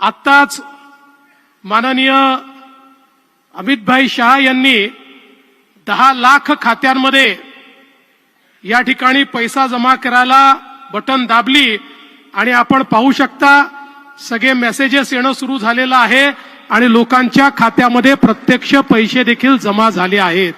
आत्ताच माननीय अमितभाई शहा यांनी दहा लाख खात्यांमध्ये या ठिकाणी पैसा जमा करायला बटन दाबली आणि आपण पाहू शकता सगळे मेसेजेस येणं सुरू झालेलं आहे आणि लोकांच्या खात्यामध्ये प्रत्यक्ष पैसे देखील जमा झाले आहेत.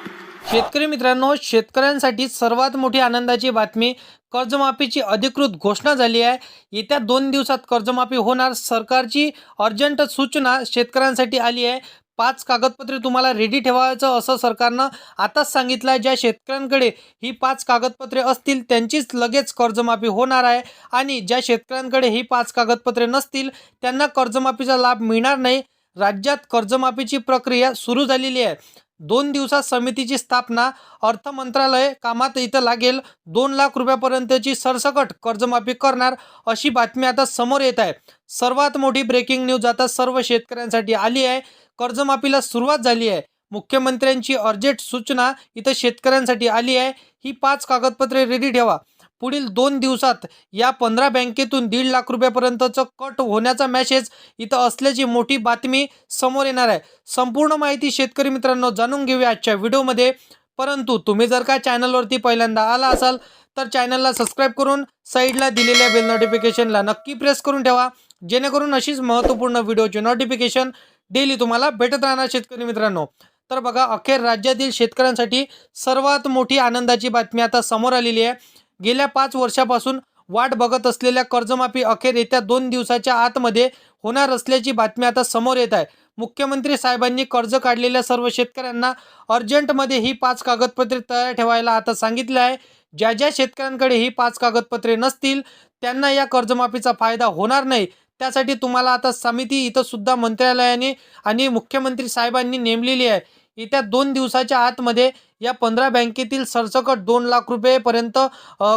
शेतकरी मित्रांनो शेतकऱ्यांसाठी सर्वात मोठी आनंदाची बातमी कर्जमाफीची अधिकृत घोषणा झाली आहे. येत्या दोन दिवसात कर्जमाफी होणार. सरकारची अर्जंट सूचना शेतकऱ्यांसाठी आली आहे. पाच कागदपत्रे तुम्हाला रेडी ठेवायचं असं सरकारनं आताच सांगितलं आहे ज्या शेतकऱ्यांकडे ही पाच कागदपत्रे असतील त्यांचीच लगेच कर्जमाफी होणार आहे. आणि ज्या शेतकऱ्यांकडे ही पाच कागदपत्रे नसतील त्यांना कर्जमाफीचा लाभ मिळणार नाही. राज्यात कर्जमाफीची प्रक्रिया सुरू झालेली आहे. दोन दिवसात समितीची स्थापना अर्थ मंत्रालय कामात इथं लागेल. दोन लाख रुपयापर्यंतची सरसकट कर्जमाफी करणार अशी बातमी आता समोर येत आहे. सर्वात मोठी ब्रेकिंग न्यूज आता सर्व शेतकऱ्यांसाठी आली आहे. कर्जमाफीला सुरुवात झाली आहे. मुख्यमंत्र्यांची अर्जंट सूचना इथं शेतकऱ्यांसाठी आली आहे. ही पाच कागदपत्रे रेडी ठेवा. पुढील दोन दिवसात या पंधरा बँकेतून दीड लाख रुपयापर्यंतचं कट होण्याचा मॅसेज इथं असल्याची मोठी बातमी समोर येणार आहे. संपूर्ण माहिती शेतकरी मित्रांनो जाणून घेऊया आजच्या व्हिडिओमध्ये. परंतु तुम्ही जर का चॅनलवरती पहिल्यांदा आला असाल तर चॅनलला सबस्क्राईब करून साईडला दिलेल्या बेल नोटिफिकेशनला नक्की प्रेस करून ठेवा. जेणेकरून अशीच महत्त्वपूर्ण व्हिडिओचे नोटिफिकेशन डेली तुम्हाला भेटत राहणार शेतकरी मित्रांनो. तर बघा अखेर राज्यातील शेतकऱ्यांसाठी सर्वात मोठी आनंदाची बातमी आता समोर आलेली आहे. गेल्या पाच वर्षापासून वाट बघत असलेल्या कर्जमाफी अखेर येत्या दोन दिवसाच्या आतमध्ये होणार असल्याची बातमी आता समोर येत आहे. मुख्यमंत्री साहेबांनी कर्ज काढलेल्या सर्व शेतकऱ्यांना अर्जंटमध्ये ही पाच कागदपत्रे तयार ठेवायला आता सांगितलं आहे. ज्या ज्या शेतकऱ्यांकडे ही पाच कागदपत्रे नसतील त्यांना या कर्जमाफीचा फायदा होणार नाही. त्यासाठी तुम्हाला आता समिती इथं सुद्धा मंत्रालयाने आणि मुख्यमंत्री साहेबांनी नेमलेली आहे. येत्या दोन दिवसाच्या आतमध्ये या पंधरा बँकेतील सरसकट दोन लाख रुपयेपर्यंत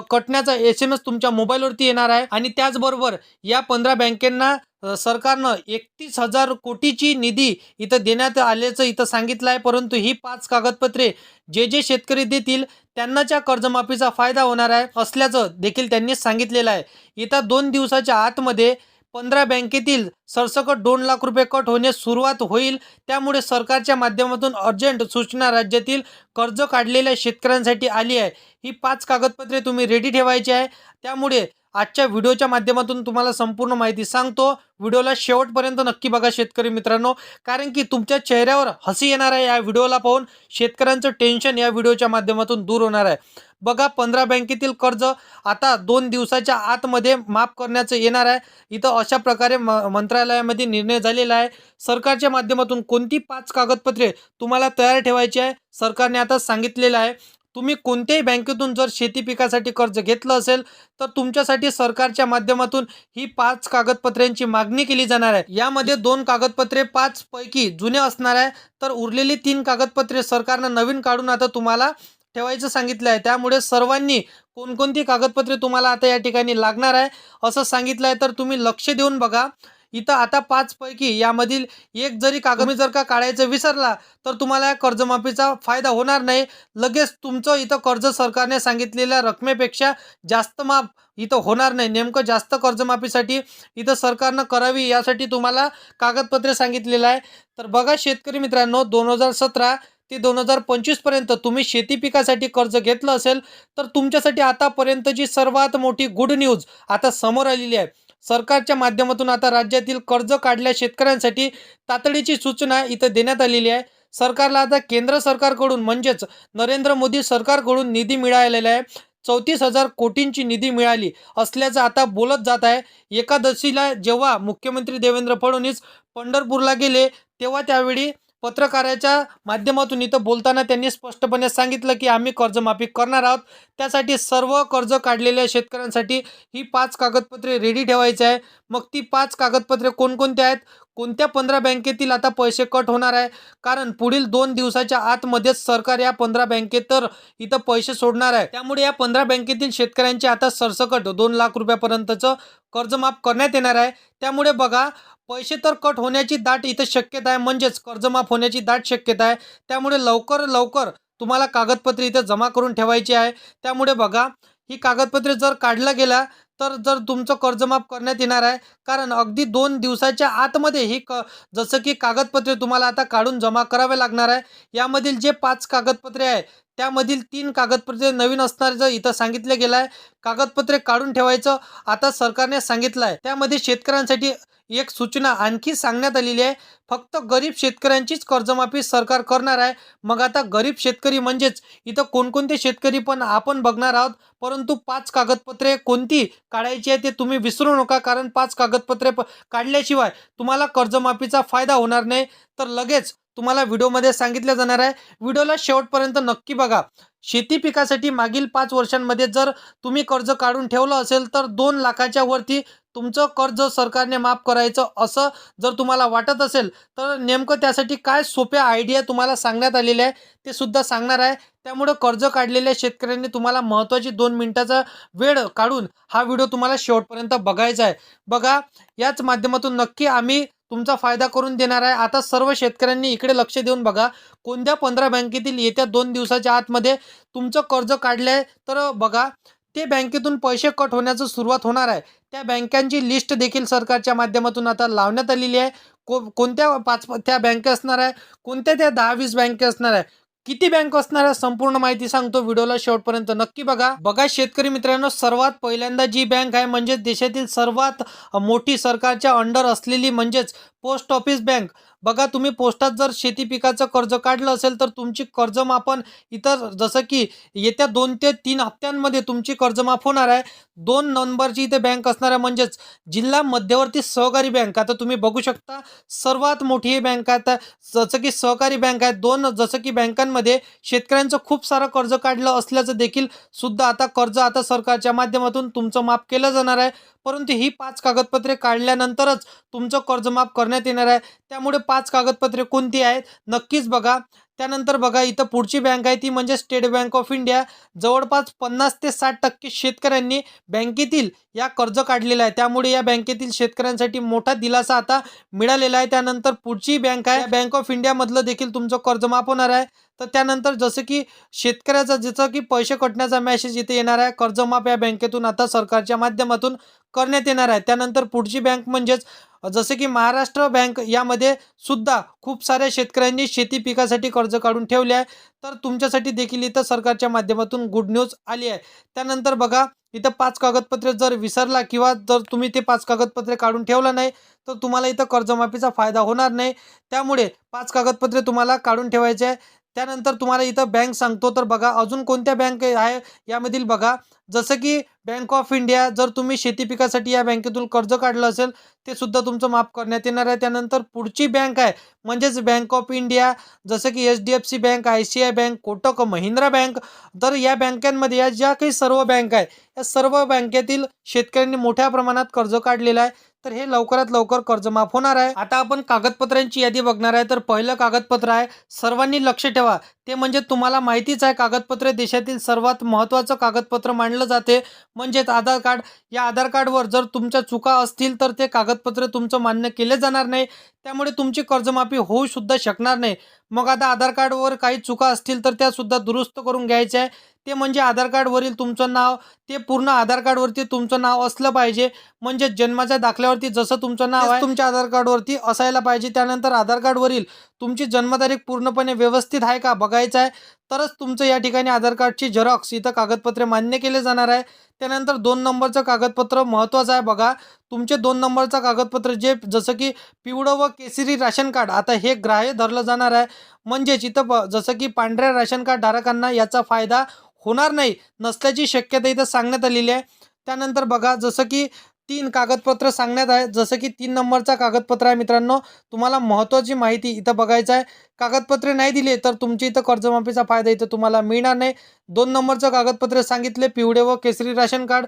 कटण्याचा एस एम एस तुमच्या मोबाईलवरती येणार आहे. आणि त्याचबरोबर या पंधरा बँकेंना सरकारनं एकतीस हजार कोटीची निधी इथं देण्यात आल्याचं इथं सांगितलं आहे. परंतु ही पाच कागदपत्रे जे जे शेतकरी देतील त्यांनाच्या कर्जमाफीचा फायदा होणार आहे असल्याचं देखील त्यांनी सांगितलेलं आहे. येत्या दोन दिवसाच्या आतमध्ये पंधरा बँकेतील सरसकट दोन लाख रुपये कट होण्यास सुरुवात होईल. त्यामुळे सरकारच्या माध्यमातून अर्जंट सूचना राज्यातील कर्ज काढलेल्या शेतकऱ्यांसाठी आली आहे. ही पाच कागदपत्रे तुम्ही रेडी ठेवायची आहे. त्यामुळे आजच्या व्हिडिओच्या माध्यमातून तुम्हाला संपूर्ण माहिती सांगतो. व्हिडिओला शेवटपर्यंत नक्की बघा शेतकरी मित्रांनो. कारण की तुमच्या चेहऱ्यावर हसी येणार आहे या व्हिडिओला पाहून. शेतकऱ्यांचं टेन्शन या व्हिडिओच्या माध्यमातून दूर होणार आहे. बघा पंधरा बँकेतील कर्ज आता दोन दिवसाच्या आतमध्ये माफ करण्याचं येणार आहे. इथं अशा प्रकारे म मंत्रालयामध्ये निर्णय झालेला आहे. सरकारच्या माध्यमातून कोणती पाच कागदपत्रे तुम्हाला तयार ठेवायची आहे सरकारने आता सांगितलेलं आहे. तुम्ही कोणत्याही बँकेतून जर शेती पिकासाठी कर्ज घेतलं असेल तर तुमच्यासाठी सरकारच्या माध्यमातून ही पाच कागदपत्रांची मागणी केली जाणार आहे. यामध्ये दोन कागदपत्रे पाच पैकी जुने असणार आहे. तर उरलेली तीन कागदपत्रे सरकारनं नवीन काढून आता तुम्हाला ठेवायचं सांगितलं आहे. त्यामुळे सर्वांनी कोणकोणती कागदपत्रे तुम्हाला आता या ठिकाणी लागणार आहे असं सांगितलं आहे. तर तुम्ही लक्ष देऊन बघा. इथं आता पाचपैकी यामधील एक जरी कागद जर का काढायचं विसरला तर तुम्हाला या कर्जमाफीचा फायदा होणार नाही. लगेच तुमचं इथं कर्ज सरकारने सांगितलेल्या रकमेपेक्षा जास्त माफ इथं होणार नाही. नेमकं जास्त कर्जमाफीसाठी इथं सरकारनं करावी यासाठी तुम्हाला कागदपत्रे सांगितलेलं आहे. तर बघा शेतकरी मित्रांनो दोन हजार सतरा ते दोन हजार पंचवीसपर्यंत तुम्ही शेती पिकासाठी कर्ज घेतलं असेल तर तुमच्यासाठी आतापर्यंतची सर्वात मोठी गुड न्यूज आता समोर आलेली आहे. सरकारच्या माध्यमातून आता राज्यातील कर्ज काढल्या शेतकऱ्यांसाठी तातडीची सूचना इथं देण्यात आलेली आहे. सरकारला आता केंद्र सरकारकडून म्हणजेच नरेंद्र मोदी सरकारकडून निधी मिळालेला आहे. चौतीस हजार कोटींची निधी मिळाली असल्याचं आता बोलत जात आहे. एकादशीला जेव्हा मुख्यमंत्री देवेंद्र फडणवीस पंढरपूरला गेले तेव्हा त्यावेळी पत्रकाराच्या माध्यमातून इथं बोलताना त्यांनी स्पष्टपणे सांगितलं की आम्ही कर्जमाफी करणार आहोत. त्यासाठी सर्व कर्ज काढलेल्या शेतकऱ्यांसाठी ही पाच कागदपत्रे रेडी ठेवायची आहे. मग ती पाच कागदपत्रे कोणकोणती आहेत? कोणत्या पंधरा बँकेतील आता पैसे कट होणार आहे? कारण पुढील दोन दिवसाच्या आतमध्येच सरकार या पंधरा बँकेत तर इथं पैसे सोडणार आहे. त्यामुळे या पंधरा बँकेतील शेतकऱ्यांचे आता सरसकट दोन लाख रुपयापर्यंतचं कर्जमाफ करण्यात येणार आहे. त्यामुळे बघा पैसे तर कट होण्याची दाट इथं शक्यता आहे. म्हणजेच कर्जमाफ होण्याची दाट शक्यता आहे. त्यामुळे लवकर लवकर तुम्हाला कागदपत्रे इथं जमा करून ठेवायची आहे. त्यामुळे बघा ही कागदपत्रे जर काढला गेला तर जर तुमचं कर्जमाफ करण्यात येणार आहे कारण अगदी दोन दिवसाच्या आतमध्ये ही क जसं की कागदपत्रे तुम्हाला आता काढून जमा करावे लागणार आहे. यामधील जे पाच कागदपत्रे आहे त्यामधील तीन कागदपत्रे नवीन असणारचं इथं सांगितलं गेलं आहे. कागदपत्रे काढून ठेवायचं आता सरकारने सांगितलं आहे. त्यामध्ये शेतकऱ्यांसाठी एक सूचना आणखी सांगण्यात आलेली आहे. फक्त गरीब शेतकऱ्यांचीच कर्जमाफी सरकार करणार आहे. मग आता गरीब शेतकरी म्हणजेच इथं कोणकोणते शेतकरी पण आपण बघणार आहोत. परंतु पाच कागदपत्रे कोणती काढायची आहे ते तुम्ही विसरू नका कारण पाच कागदपत्रे प काढल्याशिवाय तुम्हाला कर्जमाफीचा फायदा होणार नाही. तर लगेच तुम्हाला व्हिडिओमध्ये सांगितलं जाणार आहे. व्हिडिओला शेवटपर्यंत नक्की बघा. शेती पिकासाठी मागील पाच वर्षांमध्ये जर तुम्ही कर्ज काढून ठेवलं असेल तर दोन लाखाच्या वरती तुमचं कर्ज सरकारने माफ करायचं असं जर तुम्हाला वाटत असेल तर नेमकं त्यासाठी काय सोप्या आयडिया तुम्हाला सांगण्यात आलेल्या आहे ते सुद्धा सांगणार आहे. त्यामुळं कर्ज काढलेल्या शेतकऱ्यांनी तुम्हाला महत्त्वाची दोन मिनिटाचा वेळ काढून हा व्हिडिओ तुम्हाला शेवटपर्यंत बघायचा आहे. बघा याच माध्यमातून नक्की आम्ही तुमचा फायदा करून देणार आहे. आता सर्व शेतकऱ्यांनी इकडे लक्ष देऊन बघा कोणत्या पंधरा बँकेतील येत्या दोन दिवसाच्या आतमध्ये तुमचं कर्ज काढलं आहे तर बघा ते बँकेतून पैसे कट होण्याचं सुरुवात होणार आहे. त्या बँकांची लिस्ट देखील सरकारच्या माध्यमातून आता लावण्यात आलेली आहे. को कोणत्या पाच त्या बँका असणार आहे? कोणत्या त्या दहा वीस बँके असणार आहे? किती बँक असणार आहे? संपूर्ण माहिती सांगतो व्हिडिओला शेवटपर्यंत नक्की बघा. बघा शेतकरी मित्रांनो सर्वात पहिल्यांदा जी बँक आहे म्हणजेच देशातील सर्वात मोठी सरकारच्या अंडर असलेली म्हणजेच पोस्ट ऑफिस बँक. बघा तुम्ही पोस्टात जर शेती पिकाचं कर्ज काढलं असेल तर तुमची कर्जमापन इतर जसं की येत्या दोन ते तीन हप्त्यांमध्ये तुमची कर्जमाफ होणार आहे. दोन नंबरची इथे बँक असणार आहे म्हणजेच जिल्हा मध्यवर्ती सहकारी बँक. आता तुम्ही बघू शकता सर्वात मोठी ही बँक आहे. आता जसं की सहकारी बँक आहे दोन जसं की बँकांमध्ये शेतकऱ्यांचं खूप सारं कर्ज काढलं असल्याचं देखील सुद्धा आता कर्ज आता सरकारच्या माध्यमातून तुमचं माफ केलं जाणार आहे. परंतु ही पाच कागदपत्रे काढल्यानंतरच तुमचं कर्ज माफ करण्यात येणार आहे. त्यामुळे पाच कागदपत्रे कोणती आहेत? नक्कीच बघा. त्यानंतर बघा इथं पुढची बँक आहे ती म्हणजे स्टेट बँक ऑफ इंडिया. जवळपास पन्नास ते साठ टक्के शेतकऱ्यांनी बँकेतील या कर्ज काढलेलं आहे. त्यामुळे या बँकेतील शेतकऱ्यांसाठी मोठा दिलासा आता मिळालेला आहे. त्यानंतर पुढची बँक आहे. बँक ऑफ इंडियामधलं देखील तुमचं कर्ज माफ होणार आहे. तर त्यानंतर जसं की शेतकऱ्याचं जसं की पैसे कटण्याचा मेसेज इथे येणार आहे. कर्जमाफ या बँकेतून आता सरकारच्या माध्यमातून करण्यात येणार आहे. त्यानंतर पुढची बँक म्हणजेच जसं की महाराष्ट्र बँक यामध्ये सुद्धा खूप साऱ्या शेतकऱ्यांनी शेती पिकासाठी कर्ज काढून ठेवले आहे. तर तुमच्यासाठी देखील इथं सरकारच्या माध्यमातून गुड न्यूज आली आहे. त्यानंतर बघा इथं पाच कागदपत्रे जर विसरला किंवा जर तुम्ही ते पाच कागदपत्रे काढून ठेवलं नाही तर तुम्हाला इथं कर्जमाफीचा फायदा होणार नाही. त्यामुळे पाच कागदपत्रे तुम्हाला काढून ठेवायचे आहे. त्यानंतर तुम्हाला इथं बँक सांगतो. तर बघा अजून कोणत्या बँक आहे यामधील बघा. जसं की बँक ऑफ इंडिया जर तुम्ही शेती पिकासाठी या बँकेतून कर्ज काढलं असेल ते सुद्धा तुमचं माफ करण्यात येणार आहे. त्यानंतर पुढची बँक आहे म्हणजेच बँक ऑफ इंडिया जसं की H D F C bank I C I bank Kotak Mahindra bank तर या बँकांमध्ये या ज्या काही सर्व बँक आहे या सर्व बँकेतील शेतकऱ्यांनी मोठ्या प्रमाणात कर्ज काढलेलं आहे. तर हे लवकरात लवकर कर्ज माफ होणार आहे. आता आपण कागदपत्रांची यादी बघणार आहे. तर पहिलं कागदपत्र आहे. सर्वांनी लक्ष ठेवा. ते म्हणजे तुम्हाला माहितीच आहे कागदपत्रे देशातील सर्वात महत्त्वाचं कागदपत्र मानलं जाते. म्हणजेच आधार कार्ड. या आधार कार्डवर जर तुमच्या चुका असतील तर ते कागदपत्र तुमचं मान्य केले जाणार नाही. त्यामुळे तुमची कर्जमाफी होऊ सुद्धा शकणार नाही. मग आता आधार कार्डवर काही चुका असतील तर त्यासुद्धा दुरुस्त करून घ्यायच्या आहे. ते म्हणजे आधार कार्डवरील तुमचं नाव ते पूर्ण आधार कार्डवरती तुमचं नाव असलं पाहिजे. म्हणजे जन्माच्या दाखल्यावरती जसं तुमचं नाव आहे. तुमच्या आधार कार्डवरती असायला पाहिजे. त्यानंतर आधार कार्डवरील तुमची जन्मतारीख पूर्णपणे व्यवस्थित आहे का? बघा बघायचं आहे. तरच तुमचं या ठिकाणी आधार कार्डची झेरॉक्स इथं कागदपत्रे मान्य केले जाणार आहे. त्यानंतर दोन नंबरचं कागदपत्र महत्त्वाचं आहे बघा. तुमचे दोन नंबरचं कागदपत्र जे जसं की पिवळं व केसरी राशन कार्ड आता हे ग्राह्य धरलं जाणार आहे. म्हणजेच इथं ब जसं की पांढऱ्या राशन कार्ड धारकांना याचा फायदा होणार नाही नसल्याची शक्यता इथं सांगण्यात आलेली आहे. त्यानंतर बघा जसं की तीन कागदपत्र सांगण्यात आहे. जसं की तीन नंबरचा कागदपत्र आहे मित्रांनो. तुम्हाला महत्त्वाची माहिती इथं बघायचं आहे. कागदपत्रे नाही दिले तर तुमची इथं कर्जमाफीचा फायदा इथं तुम्हाला मिळणार नाही. दोन नंबरचं कागदपत्र सांगितले पिवळे व केसरी राशन कार्ड.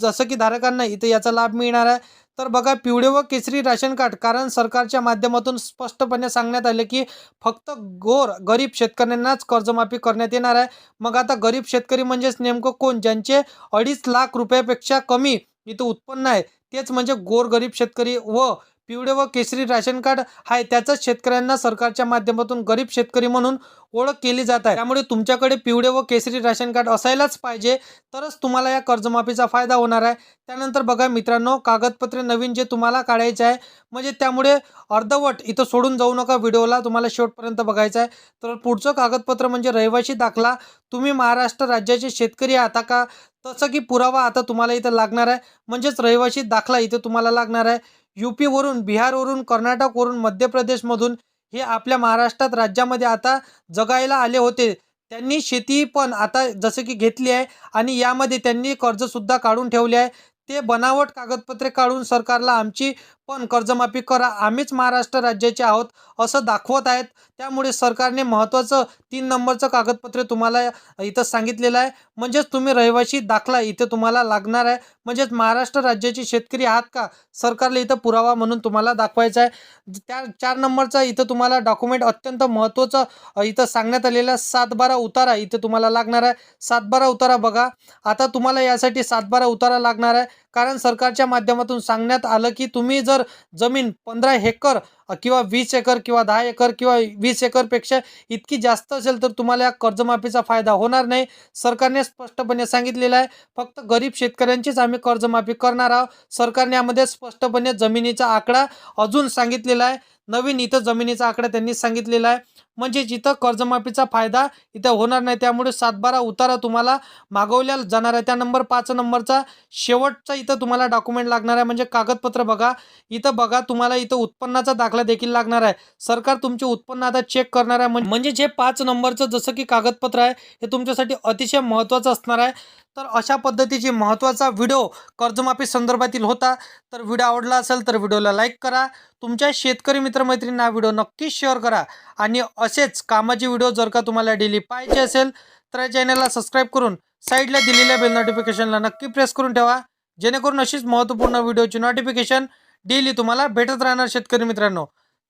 जसं की धारकांना इथं याचा लाभ मिळणार आहे. तर बघा पिवळे व केसरी राशन कार्ड कारण सरकारच्या माध्यमातून स्पष्टपणे सांगण्यात आले की फक्त गोर गरीब शेतकऱ्यांनाच कर्जमाफी करण्यात येणार आहे. मग आता गरीब शेतकरी म्हणजेच नेमकं कोण? ज्यांचे अडीच लाख रुपयापेक्षा कमी इथं उत्पन्न आहे. तेच म्हणजे गोरगरीब शेतकरी व पिवळे व केसरी राशन कार्ड आहे त्याचाच शेतकऱ्यांना सरकारच्या माध्यमातून गरीब शेतकरी म्हणून ओळख केली जात आहे. त्यामुळे तुमच्याकडे पिवळे व केसरी राशन कार्ड असायलाच पाहिजे तरच तुम्हाला या कर्जमाफीचा फायदा होणार आहे. त्यानंतर बघा मित्रांनो कागदपत्रे नवीन जे तुम्हाला काढायचे आहे म्हणजे त्यामुळे अर्धवट इथं सोडून जाऊ नका व्हिडिओला तुम्हाला शेवटपर्यंत बघायचं आहे. तर पुढचं कागदपत्र म्हणजे रहिवासी दाखला. तुम्ही महाराष्ट्र राज्याचे शेतकरी आता का? तसं की पुरावा आता तुम्हाला इथं लागणार आहे. म्हणजेच रहिवासी दाखला इथं तुम्हाला लागणार आहे. यू पीवरून बिहारवरून कर्नाटकवरून मध्य प्रदेशमधून हे आपल्या महाराष्ट्रात राज्यामध्ये आता जगायला आले होते. त्यांनी शेती पण आता जसं की घेतली आहे आणि यामध्ये त्यांनी कर्जसुद्धा काढून ठेवले आहे. ते बनावट कागदपत्रे काढून सरकारला आमची पण कर्जमाफी करा आम्हीच महाराष्ट्र राज्याचे आहोत असं दाखवत आहेत. त्यामुळे सरकारने महत्त्वाचं तीन नंबरचं कागदपत्रे तुम्हाला इथं सांगितलेलं आहे. म्हणजेच तुम्ही रहिवासी दाखला इथे तुम्हाला लागणार आहे. म्हणजेच महाराष्ट्र राज्याचे शेतकरी आहात का? सरकारला इथं पुरावा म्हणून तुम्हाला दाखवायचा आहे. त्या चार नंबरचा इथं तुम्हाला डॉक्युमेंट अत्यंत महत्त्वाचं इथं सांगण्यात आलेला सातबारा उतारा इथे तुम्हाला लागणार आहे. सातबारा उतारा बघा. आता तुम्हाला यासाठी सातबारा उतारा लागणार आहे. कारण सरकारच्या माध्यमातून सांगण्यात आलं की तुम्ही जर जमीन पंधरा हेक्टर किंवा वीस एकर किंवा दहा एकर किंवा वीस एकरपेक्षा इतकी जास्त असेल तर तुम्हाला या कर्जमाफीचा फायदा होणार नाही. सरकारने स्पष्टपणे सांगितलेलं आहे फक्त गरीब शेतकऱ्यांचीच आम्ही कर्जमाफी करणार आहोत. सरकारने यामध्ये स्पष्टपणे जमिनीचा आकडा अजून सांगितलेला आहे. नवीन इथं जमिनीचा आकडा त्यांनी सांगितलेला आहे. म्हणजेच इथं कर्जमाफीचा फायदा इथं होणार नाही. त्यामुळे सातबारा उतारा तुम्हाला मागवल्या जाणार आहे. त्या नंबर पाच नंबरचा शेवटचा इथं तुम्हाला डॉक्युमेंट लागणार आहे. म्हणजे कागदपत्र बघा. इथं बघा तुम्हाला इथं उत्पन्नाचा दाखला देखील लागणार आहे. सरकार तुमचे उत्पन्न आता चेक करणार आहे. म्हणजे जे पाच नंबरचं जसं की कागदपत्र आहे हे तुमच्यासाठी अतिशय महत्त्वाचं असणार आहे. तर अशा पद्धतीची महत्त्वाचा व्हिडिओ कर्जमाफी संदर्भातील होता. तर व्हिडिओ आवडला असेल तर व्हिडिओला लाईक करा. तुमच्या शेतकरी मित्रमैत्रींना व्हिडिओ नक्कीच शेअर करा. आणि असेच कामाचे व्हिडिओ जर का तुम्हाला डेली पाहिजे असेल तर या चॅनलला सबस्क्राईब करून साईडला दिलेल्या बेल नोटिफिकेशनला नक्की प्रेस करून ठेवा. जेणेकरून अशीच महत्त्वपूर्ण व्हिडिओची नोटिफिकेशन डेली तुम्हाला भेटत राहणार शेतकरी मित्रांनो.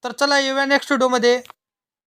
तर चला येऊया नेक्स्ट व्हिडिओमध्ये